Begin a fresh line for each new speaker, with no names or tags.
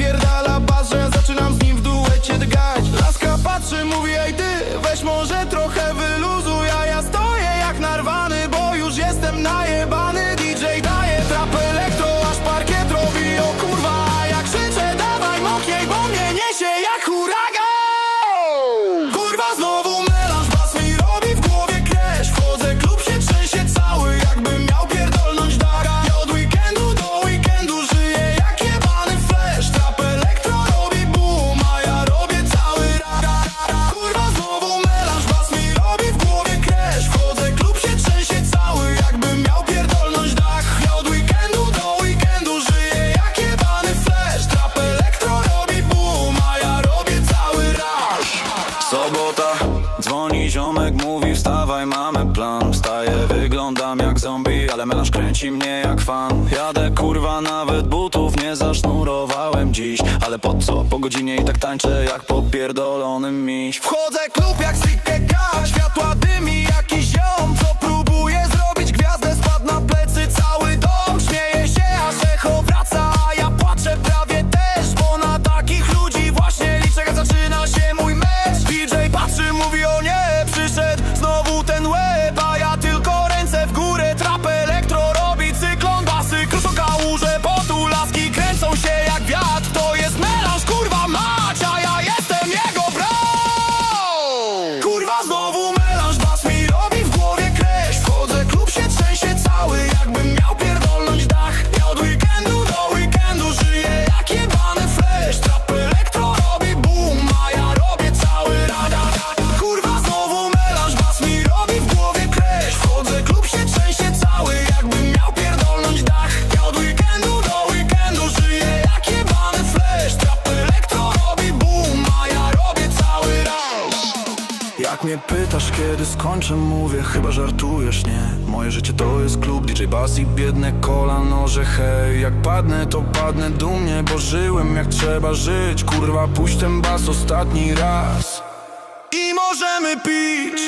Napierdala bazę
robota. Dzwoni ziomek, mówi wstawaj, mamy plan. Wstaję, wyglądam jak zombie, ale melanż kręci mnie jak fan. Jadę kurwa, nawet butów nie zasznurowałem dziś. Ale po co? Po godzinie i tak tańczę jak popierdolonym miś.
Wchodzę klub jak Sikeka, światła dymi jakiś ziom
pytasz kiedy skończę mówię Chyba żartujesz, nie? Moje życie to jest klub DJ Bass i biedne kolano Że hej, jak padnę to padnę dumnie Bo żyłem jak trzeba żyć. Kurwa puść
ten
bas ostatni raz.
I możemy pić